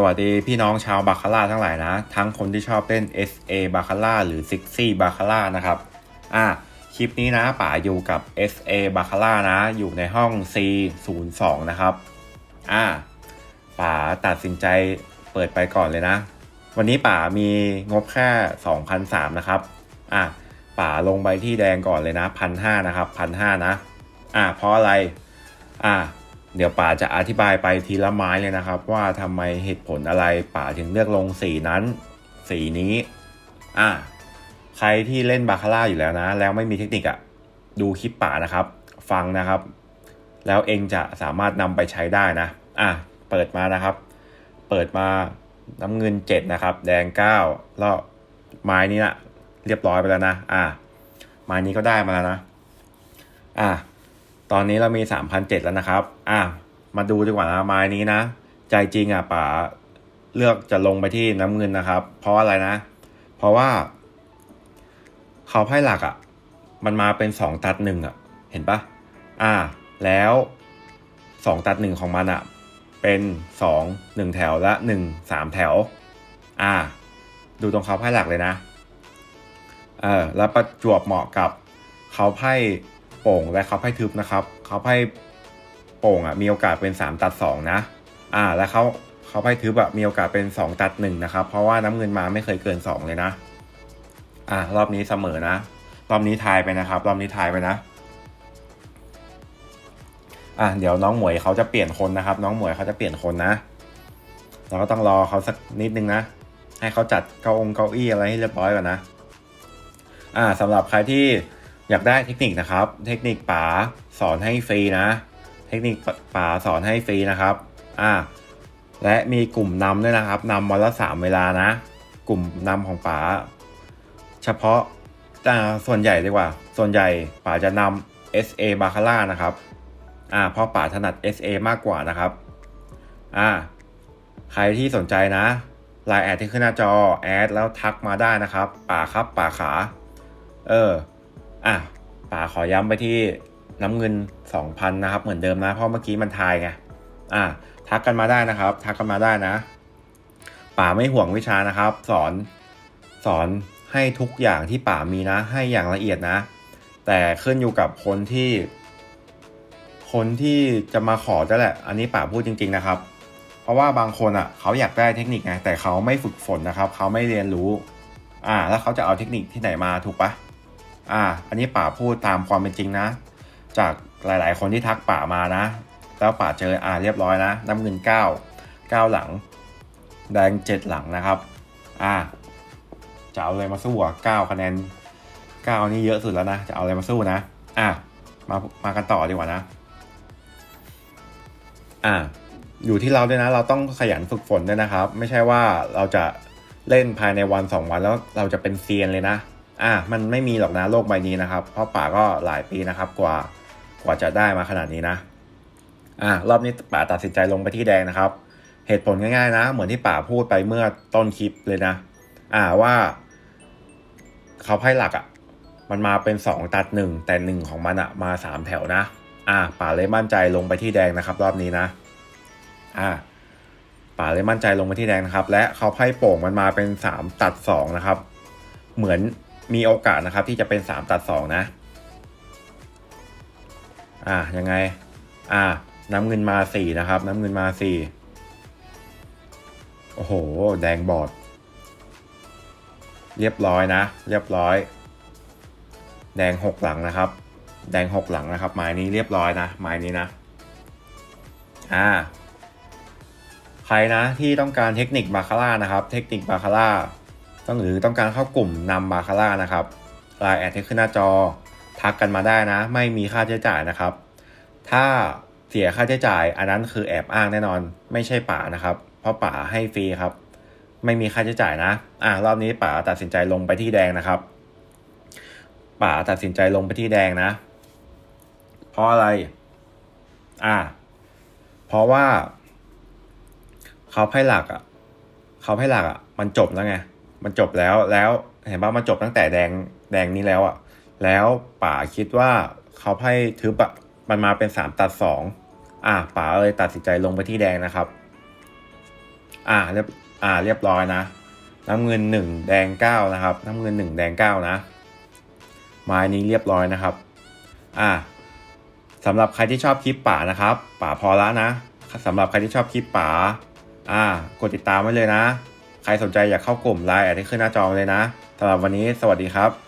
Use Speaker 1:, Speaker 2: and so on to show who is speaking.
Speaker 1: สวัสดีพี่น้องชาวบาคาร่าทั้งหลายนะ ทั้งคนที่ชอบเล่น SA บาคาร่าหรือ60บาคาร่านะครับอะคลิปนี้นะป๋าอยู่กับ SA บาคาร่านะ อยู่ในห้อง C02 นะครับอะป๋าตัดสินใจเปิดไปก่อนเลยนะ วันนี้ป๋ามีงบแค่2,003นะครับอะป๋าลงไปที่แดงก่อนเลยนะ1,500นะครับ1,500นะอะเพราะอะไรอะ เดี๋ยวป๋าจะอธิบายไปทีละไม้เลยนะครับ ว่าทำไมเหตุผลอะไรป๋าถึงเลือกลงสีนั้น สีนี้ อะใครที่เล่นบาคาร่าอยู่แล้วนะ แล้วไม่มีเทคนิคอะดูคลิปป๋านะครับ ฟังนะครับ แล้วเองจะสามารถนำไปใช้ได้นะ อะเปิดมานะครับ เปิดมาน้ำเงินเจ็ดนะครับ แดงเก้าแล้วไม้นี้นะเรียบร้อยไปแล้วนะ อะไม้นี้ก็ได้มาแล้วนะ อะ ตอนนี้เรามี 3,007แล้วนะครับ อะ มาดูดีกว่านะไม้นี้นะ ใจจริงอะป๋าเลือกจะลงไปที่น้ำเงินนะครับ เพราะอะไรนะ เพราะว่าเขาไพ่หลักอะ มันมาเป็นสองตัดหนึ่งอะ เห็นปะอ่าแล้วสองตัดหนึ่งของมันอะ เป็นสองหนึ่งแถวและหนึ่งสามแถว อ่าดูตรงเขาไพ่หลักเลยนะ เออ แล้วประจวบเหมาะกับเขาไพ่ โป่งและเขาไพ่ทึบนะครับเขาไพ่โป่งอะมีโอกาสเป็น 3 ตัด 2 นะ อ่า แล้วเขาเขาไพ่ทึบอะมีโอกาสเป็น 2 ตัด 1 นะครับ เพราะว่าน้ำเงินมาไม่เคยเกิน 2 เลยนะ อ่ารอบนี้เสมอนะ รอบนี้ทายไปนะครับ รอบนี้ทายไปนะ อะเดี๋ยวน้องหมวยเขาจะเปลี่ยนคนนะครับ น้องหมวยเขาจะเปลี่ยนคนนะ เราก็ต้องรอเขาสักนิดนึงนะ ให้เขาจัดเก้าองเก้าอี้อะไรให้เรียบร้อยก่อนนะ อ่าสำหรับใครที่ อยากได้เทคนิคนะครับ เทคนิคป๋าสอนให้ฟรีนะ เทคนิคป๋าสอนให้ฟรีนะครับ อ่า และมีกลุ่มนำด้วยนะครับนำวันละสามเวลานะ กลุ่มนำของป๋าเฉพาะอ่ส่วนใหญ่ดีกว่า ส่วนใหญ่ป๋าจะนำ SA บาคาร่านะครับ อ่า เพราะป๋าถนัด SA มากกว่านะครับ อ่า ใครที่สนใจนะไลน์แอดที่ขึ้นหน้าจอแอดแล้วทักมาได้นะครับ ป่าครับป่าขา เออ อะป่าขอย้ำไปที่น้ำเงิน 2,000 นะครับ เหมือนเดิมนะเพราะเมื่อกี้มันทายไงอะทักกันมาได้นะครับ ทักกันมาได้นะป่าไม่ห่วงวิชานะครับ สอนสอนให้ทุกอย่างที่ป่ามีนะ ให้อย่างละเอียดนะ แต่ขึ้นอยู่กับคนที่ คนที่จะมาขอจะแหละ อันนี้ป่าพูดจริง ๆนะครับ เพราะว่าบางคนอะ เขาอยากได้เทคนิคไงแต่เขาไม่ฝึกฝนนะครับ เขาไม่เรียนรู้ อ่า แล้วเขาจะเอาเทคนิคที่ไหนมาถูกปะ อ่า อันนี้ป่าพูดตามความเป็นจริงนะ จากหลายๆ คนที่ทักป่ามานะ แล้วป่าเจออ่าเรียบร้อยนะ น้ำเงินเก้าเก้าหลัง แดงเจ็ดหลังนะครับ อ่า จะเอาอะไรมาสู้อะเก้าคะแนนเก้านี่เยอะสุดแล้วนะ จะเอาอะไรมาสู้นะ อ่ามา มากันต่อดีกว่านะ อ่า อยู่ที่เราด้วยนะ เราต้องขยันฝึกฝนด้วยนะครับ ไม่ใช่ว่าเราจะเล่นภายในวันสองวันแล้วเราจะเป็นเซียนเลยนะ อะมันไม่มีหรอกนะโลกใบนี้นะครับ เพราะป่าก็หลายปีนะครับกว่ากว่าจะได้มาขนาดนี้นะอะรอบนี้ป่าตัดสินใจลงไปที่แดงนะครับ เหตุผลง่ายๆนะ เหมือนที่ป่าพูดไปเมื่อต้นคลิปเลยนะ อ่าว่าเขาไพ่หลักอะ่ะมันมาเป็นสองตัดหนึ่งแต่หนึ่งของมันอะ่ะมาสามแถวนะ อ่า ป่าเลยมั่นใจลงไปที่แดงนะครับ รอบนี้นะ อ่า ป่าเลยมั่นใจลงไปที่แดงนะครับ และเขาไพ่โป่งมันมาเป็นสามตัดสองนะครับ เหมือน มีโอกาสนะครับที่จะเป็นสามตัดสองนะ อ่ายังไง อ่าน้ำเงินมาสี่นะครับ น้ำเงินมาสี่โอ้โห แดงบอด เรียบร้อยนะ เรียบร้อย แดงหกหลังนะครับ แดงหกหลังนะครับไม้นี้เรียบร้อยนะไม้นี้นะ อ่าใครนะที่ต้องการเทคนิคบาคาร่านะครับ เทคนิคบาคาร่า ต้องหรือต้องการเข้ากลุ่มนำบาคาร่านะครับไลน์แอดที่ขึ้นหน้าจอ ทักกันมาได้นะ ไม่มีค่าใช้จ่ายนะครับ ถ้าเสียค่าใช้จ่าย อันนั้นคือแอบอ้างแน่นอน ไม่ใช่ป่านะครับ เพราะป่าให้ฟรีครับ ไม่มีค่าใช้จ่ายนะ อ่ารอบนี้ป่าตัดสินใจลงไปที่แดงนะครับ ป่าตัดสินใจลงไปที่แดงนะ เพราะอะไร อ่า เพราะว่า เขาไพ่หลักอะ เขาไพ่หลักอะ มันจบแล้วไง มันจบแล้วแล้วเห็นป่ะมันจบตั้งแต่แดงแดงนี้แล้วอะแล้วป่าคิดว่าเขาไพ่ทึบอะมันมาเป็นสามตัดสองอะป่าเลยตัดสินใจลงไปที่แดงนะครับ อ่าเรียบอ่าเรียบร้อยนะน้ำเงินหนึ่งแดงเก้านะครับ น้ำเงินหนึ่งแดงเก้านะไม้นี้เรียบร้อยนะครับ อ่าสำหรับใครที่ชอบคลิปป่านะครับป่าพอละนะสำหรับใครที่ชอบคลิปป่าอ่ากดติดตามไว้เลยนะ ใครสนใจอยากเข้ากลุ่มไลน์แอดที่ขึ้นหน้าจอเลยนะสำหรับวันนี้สวัสดีครับ